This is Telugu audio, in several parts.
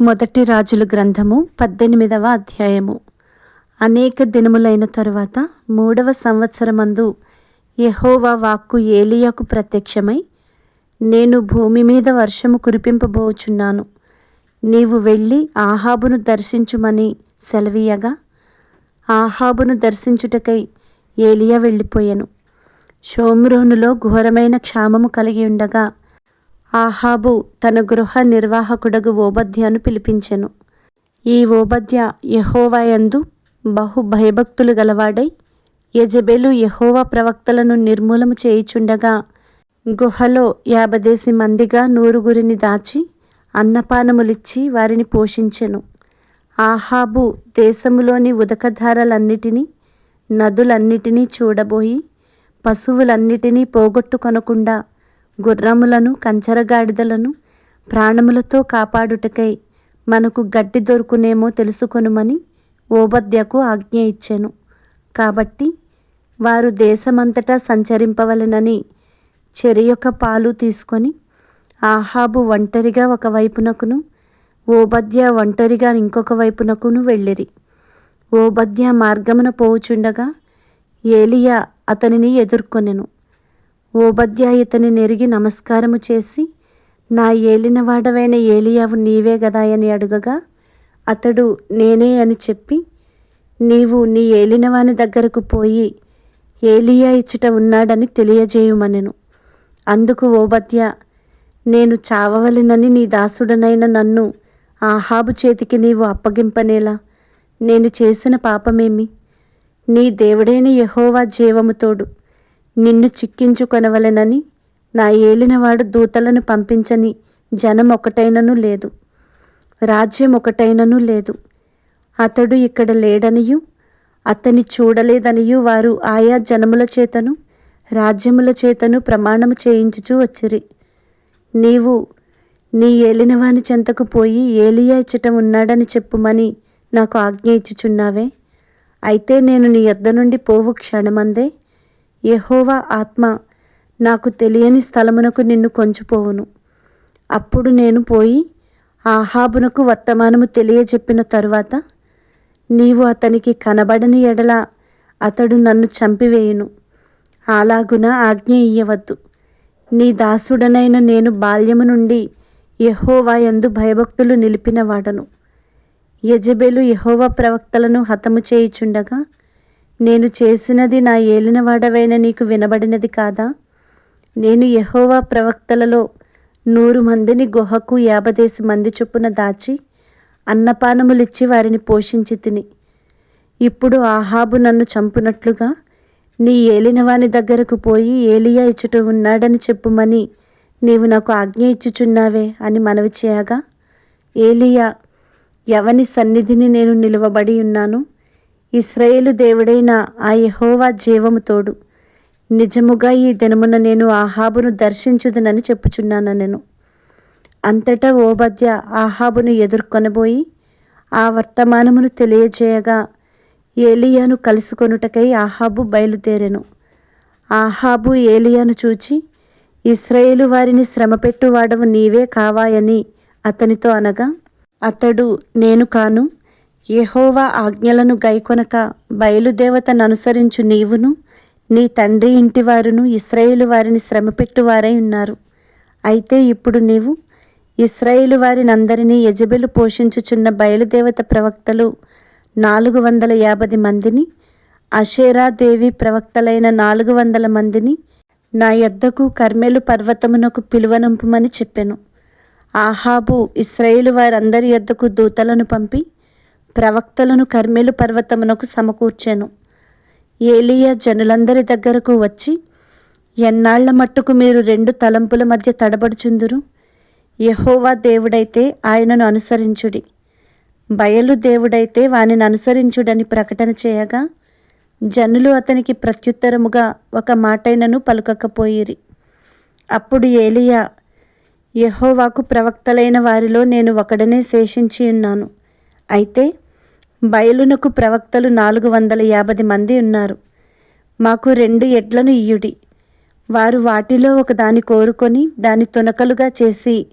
మొదటి రాజుల గ్రంథము పద్దెనిమిదవ అధ్యాయము. అనేక దినములైన తరువాత మూడవ సంవత్సరమందు యహోవా వాక్కు ఏలియాకు ప్రత్యక్షమై నేను భూమి మీద వర్షము కురిపింపబోచున్నాను. నీవు వెళ్ళి ఆహాబును దర్శించుమని సెలవీయగా ఆహాబును దర్శించుటకై ఏలియా వెళ్ళిపోయాను. షోమ్రోనులో ఘోరమైన క్షామము కలిగి ఉండగా ఆహాబు తన గృహ నిర్వాహకుడగు ఓబద్యాను పిలిపించెను. ఈ ఓబద్య యహోవాయందు బహు భయభక్తులు గలవాడై యజబెలు యహోవా ప్రవక్తలను నిర్మూలము చేయుచుండగా గుహలో యాభదేసి మందిగా నూరుగురిని దాచి అన్నపానములిచ్చి వారిని పోషించెను. ఆహాబు దేశములోని ఉదకధారలన్నిటినీ నదులన్నిటినీ చూడబోయి పశువులన్నిటినీ పోగొట్టుకొనకుండా గుర్రములను కంచరగాడిదలను ప్రాణములతో కాపాడుటకై మనకు గడ్డి దొరుకునేమో తెలుసుకొనుమని ఓబద్యకు ఆజ్ఞ ఇచ్చెను. కాబట్టి వారు దేశమంతటా సంచరింపవలెనని చెరియొక పాలు తీసుకొని ఆహాబు ఒంటరిగా ఒక వైపునకును ఓబద్య ఒంటరిగా ఇంకొక వైపునకును వెళ్ళిరి. ఓబద్య మార్గమున పోవుచుండగా ఏలియా అతనిని ఎదుర్కొనెను. ఓబద్య ఇతని నెరిగి నమస్కారము చేసి నా ఏలినవాడవైన ఏలియావు నీవే గదాయని అడుగగా అతడు నేనే అని చెప్పి నీవు నీ ఏలినవాని దగ్గరకు పోయి ఏలియా ఇచ్చట ఉన్నాడని తెలియజేయుమనెను. అందుకు ఓబద్య నేను చావవలెనని నీ దాసుడనైన నన్ను ఆహాబు చేతికి నీవు అప్పగింపనేలా నేను చేసిన పాపమేమి? నీ దేవుడైన యహోవా జీవముతోడు నిన్ను చిక్కించుకొనవలెనని నా ఏలినవాడు దూతలను పంపించని జనం ఒకటైనను లేదు రాజ్యం ఒకటైనను లేదు. అతడు ఇక్కడ లేడనియు అతని చూడలేదనియు వారు ఆయా జనముల చేతను రాజ్యముల చేతను ప్రమాణము చేయించుచూ వచ్చిరి. నీవు నీ ఏలినవాని చెంతకు పోయి ఏలియా ఇచ్చట ఉన్నాడని చెప్పుమని నాకు ఆజ్ఞ ఇచ్చుచున్నావే. అయితే నేను నీ యొద్ద నుండి పోవు క్షణమందే యహోవా ఆత్మ నాకు తెలియని స్థలమునకు నిన్ను కొంచుపోవును. అప్పుడు నేను పోయి ఆహాబునకు వర్తమానము తెలియజెప్పిన తరువాత నీవు అతనికి కనబడని ఎడల అతడు నన్ను చంపివేయును. అలాగున ఆజ్ఞ ఇయ్యవద్దు. నీ దాసుడనైన నేను బాల్యము నుండి యహోవా ఎందు భయభక్తులు నిలిపినవాడను యజబెలు ప్రవక్తలను హతము చేయుచుండగా నేను చేసినది నా ఏలినవాడవైన నీకు వినబడినది కాదా? నేను యహోవా ప్రవక్తలలో నూరు మందిని గుహకు యాభదేసి మంది చొప్పున దాచి అన్నపానములిచ్చి వారిని పోషించి తిని. ఇప్పుడు ఆహాబు నన్ను చంపునట్లుగా నీ ఏలినవాని దగ్గరకు పోయి ఏలియా ఇచ్చుట ఉన్నాడని చెప్పుమని నీవు నాకు ఆజ్ఞ ఇచ్చుచున్నావే అని మనవి చేయగా ఏలియా ఎవని సన్నిధిని నేను నిలువబడి ఉన్నాను? ఇస్రాయేలు దేవుడైన ఆ యహోవా జీవము తోడు నిజముగా ఈ దినమున నేను ఆహాబును దర్శించుదునని చెప్పుచున్నాను నేను. అంతటా ఓబద్య ఆహాబును ఎదుర్కొనబోయి ఆ వర్తమానమును తెలియజేయగా ఏలియాను కలుసుకొనుటకై ఆహాబు బయలుదేరెను. ఆహాబు ఏలియాను చూచి ఇస్రాయేలు వారిని శ్రమపెట్టువాడవు నీవే కావాయని అతనితో అనగా అతడు నేను కాను యహోవా ఆజ్ఞలను గైకొనక బయలుదేవతను అనుసరించు నీవును నీ తండ్రి ఇంటివారును ఇస్రాయేలు వారిని శ్రమపెట్టువారై ఉన్నారు. అయితే ఇప్పుడు నీవు ఇస్రాయేలు వారినందరినీ యజబెలు పోషించుచున్న బయలుదేవత ప్రవక్తలు నాలుగు వందల యాభై మందిని అషేరా దేవి ప్రవక్తలైన నాలుగు వందల మందిని నా యొద్దకు కర్మెలు పర్వతమునకు పిలువనంపుమని చెప్పెను. ఆహాబు ఇస్రాయేలు వారందరి యొద్దకు దూతలను పంపి ప్రవక్తలను కర్మెలు పర్వతమునకు సమకూర్చెను. ఏలియా జనులందరి దగ్గరకు వచ్చి ఎన్నాళ్ళ మట్టుకు మీరు రెండు తలంపుల మధ్య తడబడుచుందురు? యహోవా దేవుడైతే ఆయనను అనుసరించుడి. బయలు దేవుడైతే వానిని అనుసరించుడని ప్రకటన చేయగా జనులు అతనికి ప్రత్యుత్తరముగా ఒక మాటైనను పలుకకపోయిరి. అప్పుడు ఏలియా యహోవాకు ప్రవక్తలైన వారిలో నేను ఒకడనే శేషించి ఉన్నాను. అయితే బయలునకు ప్రవక్తలు నాలుగు వందల యాభై మంది ఉన్నారు. మాకు రెండు ఎడ్లను ఇయ్యుడి. వారు వాటిలో ఒకదాని కోరుకొని దాని తునకలుగా చేసి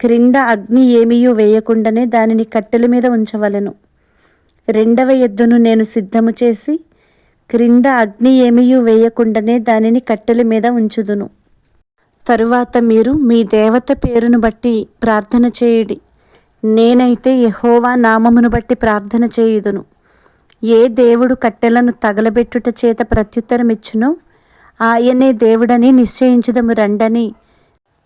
క్రింద అగ్ని ఏమీయూ వేయకుండానే దానిని కట్టెల మీద ఉంచవలెను. రెండవ ఎద్దును నేను సిద్ధము చేసి క్రింద అగ్ని ఏమీయూ వేయకుండానే దానిని కట్టెల మీద ఉంచుదును. తరువాత మీరు మీ దేవత పేరును బట్టి ప్రార్థన చేయుడి. నేనైతే యహోవా నామమును బట్టి ప్రార్థన చేయుదును. ఏ దేవుడు కట్టెలను తగలబెట్టుట చేత ప్రత్యుత్తరమిచ్చును? ఆయనే దేవుడని నిశ్చయించుదము రండని.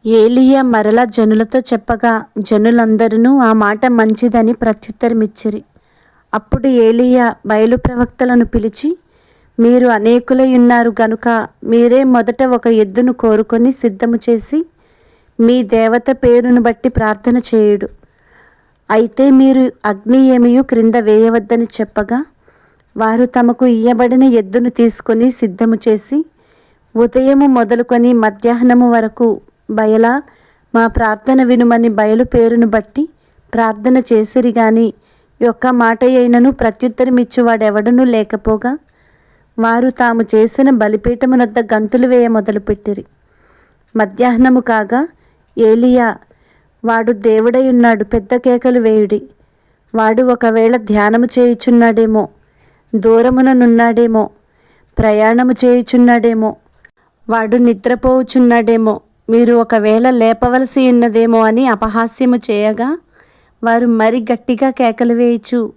ఏలియా మరలా జనులతో చెప్పగా జనులందరూ ఆ మాట మంచిదని ప్రత్యుత్తరమిచ్చిరి. అప్పుడు ఏలియా బయలు ప్రవక్తలను పిలిచి మీరు అనేకులై ఉన్నారు గనుక మీరే మొదట ఒక ఎద్దును కోరుకొని సిద్ధము చేసి మీ దేవత పేరును బట్టి ప్రార్థన చేయుడు. అయితే మీరు అగ్ని ఏమియు క్రింద వేయవద్దని చెప్పగా వారు తమకు ఇయ్యబడిన ఎద్దును తీసుకొని సిద్ధము చేసి ఉదయము మొదలుకొని మధ్యాహ్నము వరకు బయలా మా ప్రార్థన వినుమని బయలు పేరును బట్టి ప్రార్థన చేసిరి గాని యొక్క మాట అయినను ప్రత్యుత్తరమిచ్చువాడెవడనూ లేకపోగా వారు తాము చేసిన బలిపీఠమునొద్ద గంతులు వేయ మొదలుపెట్టిరి. మధ్యాహ్నము కాగా ఏలియా వాడు దేవుడై ఉన్నాడు పెద్ద కేకలు వేయుడి. వాడు ఒకవేళ ధ్యానము చేయుచున్నాడేమో దూరముననున్నాడేమో ప్రయాణము చేయుచున్నాడేమో వాడు నిద్రపోవుచున్నాడేమో మీరు ఒకవేళ లేపవలసి ఉన్నదేమో అని అపహాస్యము చేయగా వారు మరి గట్టిగా కేకలు వేయుచు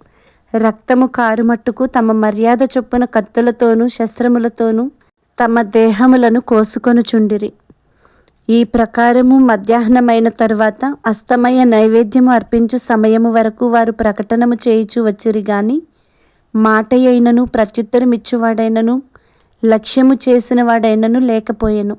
రక్తము కారుమట్టుకు తమ మర్యాద చొప్పున కత్తులతోనూ శస్త్రములతోనూ తమ దేహములను కోసుకొనుచుండిరి. ఈ ప్రకారము మధ్యాహ్నమైన తరువాత అస్తమయ నైవేద్యము అర్పించు సమయము వరకు వారు ప్రకటనము చేయుచు వచ్చిరి గాని మాట అయినను ప్రత్యుత్తరమిచ్చువాడైనను లక్ష్యము చేసిన వాడైనను లేకపోయెను.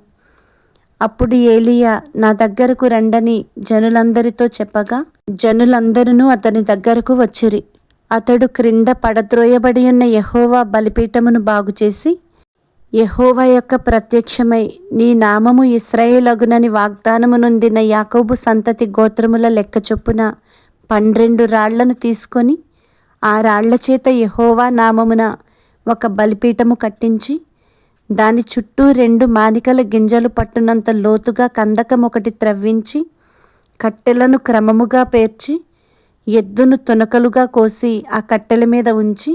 అప్పుడు ఏలియా నా దగ్గరకు రండని జనులందరితో చెప్పగా జనులందరూ అతని దగ్గరకు వచ్చిరి. అతడు క్రింద పడద్రోయబడి ఉన్న యహోవా బలిపీఠమును బాగుచేసి యహోవ యొక్క ప్రత్యక్షమై నీ నామము ఇస్రాయేలగునని వాగ్దానము నొందిన యాకోబు సంతతి గోత్రముల లెక్క చొప్పున పన్నెండు రాళ్ళను తీసుకొని ఆ రాళ్ళ చేత యహోవా నామమున ఒక బలిపీఠము కట్టించి దాని చుట్టూ రెండు మానికల గింజలు పట్టునంత లోతుగా కందకం ఒకటి త్రవ్వించి కట్టెలను క్రమముగా పేర్చి ఎద్దును తునకలుగా కోసి ఆ కట్టెల మీద ఉంచి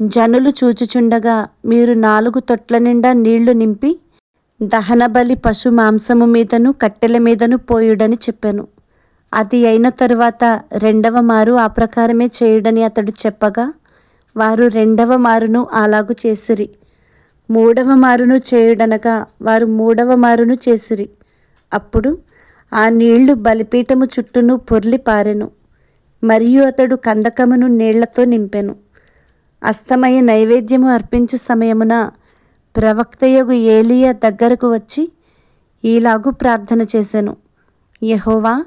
జనులు చూచుచుండగా మీరు నాలుగు తొట్ల నిండా నీళ్ళు నింపి దహనబలి పశు మాంసము మీదను కట్టెల మీదను పోయుడని చెప్పాను. అది అయిన తరువాత రెండవ మారు ఆ ప్రకారమే చేయుడని అతడు చెప్పగా వారు రెండవ మారును అలాగు చేసిరి. మూడవ మారును చేయుడనగా వారు మూడవ మారును చేసిరి. అప్పుడు ఆ నీళ్ళు బలిపీఠము చుట్టూను పొర్లి పారెను. మరియు అతడు కందకమును నీళ్ళతో నింపెను. అస్తమయ నైవేద్యము అర్పించు సమయమున ప్రవక్తయగు ఏలియా దగ్గరకు వచ్చి ఈలాగు ప్రార్థన చేశాను యహోవా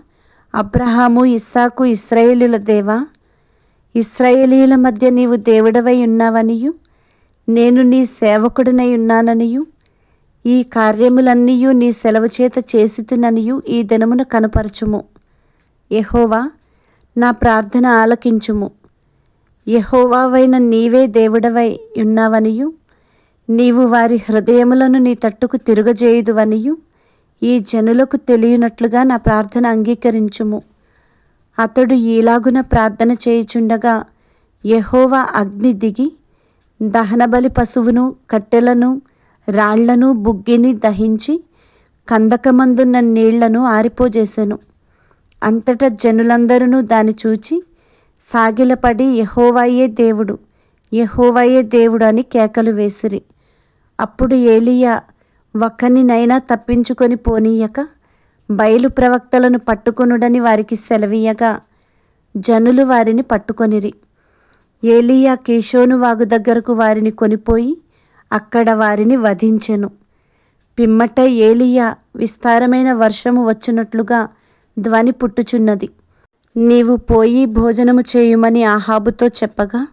అబ్రహాము ఇస్సాకు ఇస్రాయేలుల దేవా ఇస్రాయేలీల మధ్య నీవు దేవుడవై ఉన్నావనియు నేను నీ సేవకుడినై ఉన్నాననియు ఈ కార్యములన్నీయు నీ సెలవు చేత చేసితిననియు ఈ దినమున కనపరచుము. యహోవా నా ప్రార్థన ఆలకించుము. యహోవావైన నీవే దేవుడవై ఉన్నావనియు. నీవు వారి హృదయములను నీ తట్టుకు తిరుగజేయుదువనియు. ఈ జనులకు తెలియనట్లుగా నా ప్రార్థన అంగీకరించుము. అతడు ఈలాగున ప్రార్థన చేయుచుండగా యహోవా అగ్ని దిగి దహనబలి పశువును కట్టెలను రాళ్ళను బుగ్గిని దహించి కందకమందున్న నీళ్ళను ఆరిపోజేశాను అంతటా జనులందరూ దాని చూచి సాగిలపడి యహోవాయే దేవుడు యహోవాయే దేవుడు అని కేకలు వేసిరి. అప్పుడు ఏలియా ఒక్కనినైనా తప్పించుకొని పోనీయక బయలు ప్రవక్తలను పట్టుకొనుడని వారికి సెలవీయగా జనులు వారిని పట్టుకొనిరి. ఏలియా కేశోను వాగు దగ్గరకు వారిని కొనిపోయి అక్కడ వారిని వధించెను. పిమ్మట ఏలియా విస్తారమైన వర్షము వచ్చినట్లుగా ధ్వని పుట్టుచున్నది. నీవు పోయి భోజనము చేయుమని ఆహాబుతో చెప్పగా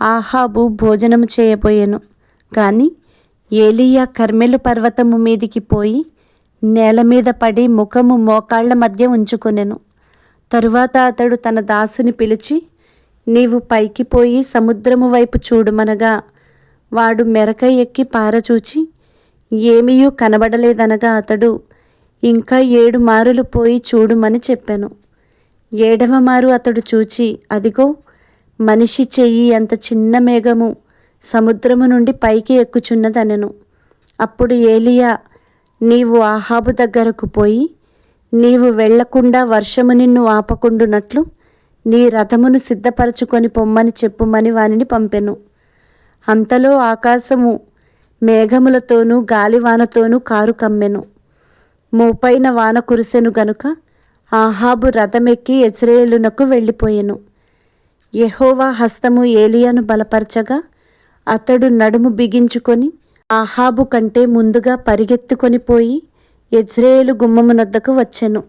ఆహాబు భోజనము చేయబోయెను. కానీ ఏలియా కర్మెలు పర్వతము మీదికి పోయి నేల మీద పడి ముఖము మోకాళ్ళ మధ్య ఉంచుకొనెను. తరువాత అతడు తన దాసుని పిలిచి నీవు పైకి పోయి సముద్రము వైపు చూడుమనగా వాడు మెరక ఎక్కి పారచూచి ఏమీయూ కనబడలేదనగా అతడు ఇంకా ఏడు మారులు పోయి చూడుమని చెప్పాను. ఏడవమారు అతడు చూచి అదిగో మనిషి చెయ్యి అంత చిన్న మేఘము సముద్రము నుండి పైకి ఎక్కుచున్నదనెను. అప్పుడు ఏలియా నీవు ఆహాబు దగ్గరకు పోయి నీవు వెళ్ళకుండా వర్షము నిన్ను ఆపకుండునట్లు నీ రథమును సిద్ధపరచుకొని పొమ్మని చెప్పుమని వానిని పంపెను. అంతలో ఆకాశము మేఘములతోనూ గాలివానతోనూ కారు కమ్మెను. మోపైన వాన కురిసెను గనుక ఆహాబు రథమెక్కి ఎజ్రేలునకు వెళ్ళిపోయెను. యహోవా హస్తము ఏలియాను బలపరచగా అతడు నడుము బిగించుకొని ఆహాబు కంటే ముందుగా పరిగెత్తుకొని పోయి ఎజ్రేలు గుమ్మమునొద్దకు వచ్చెను.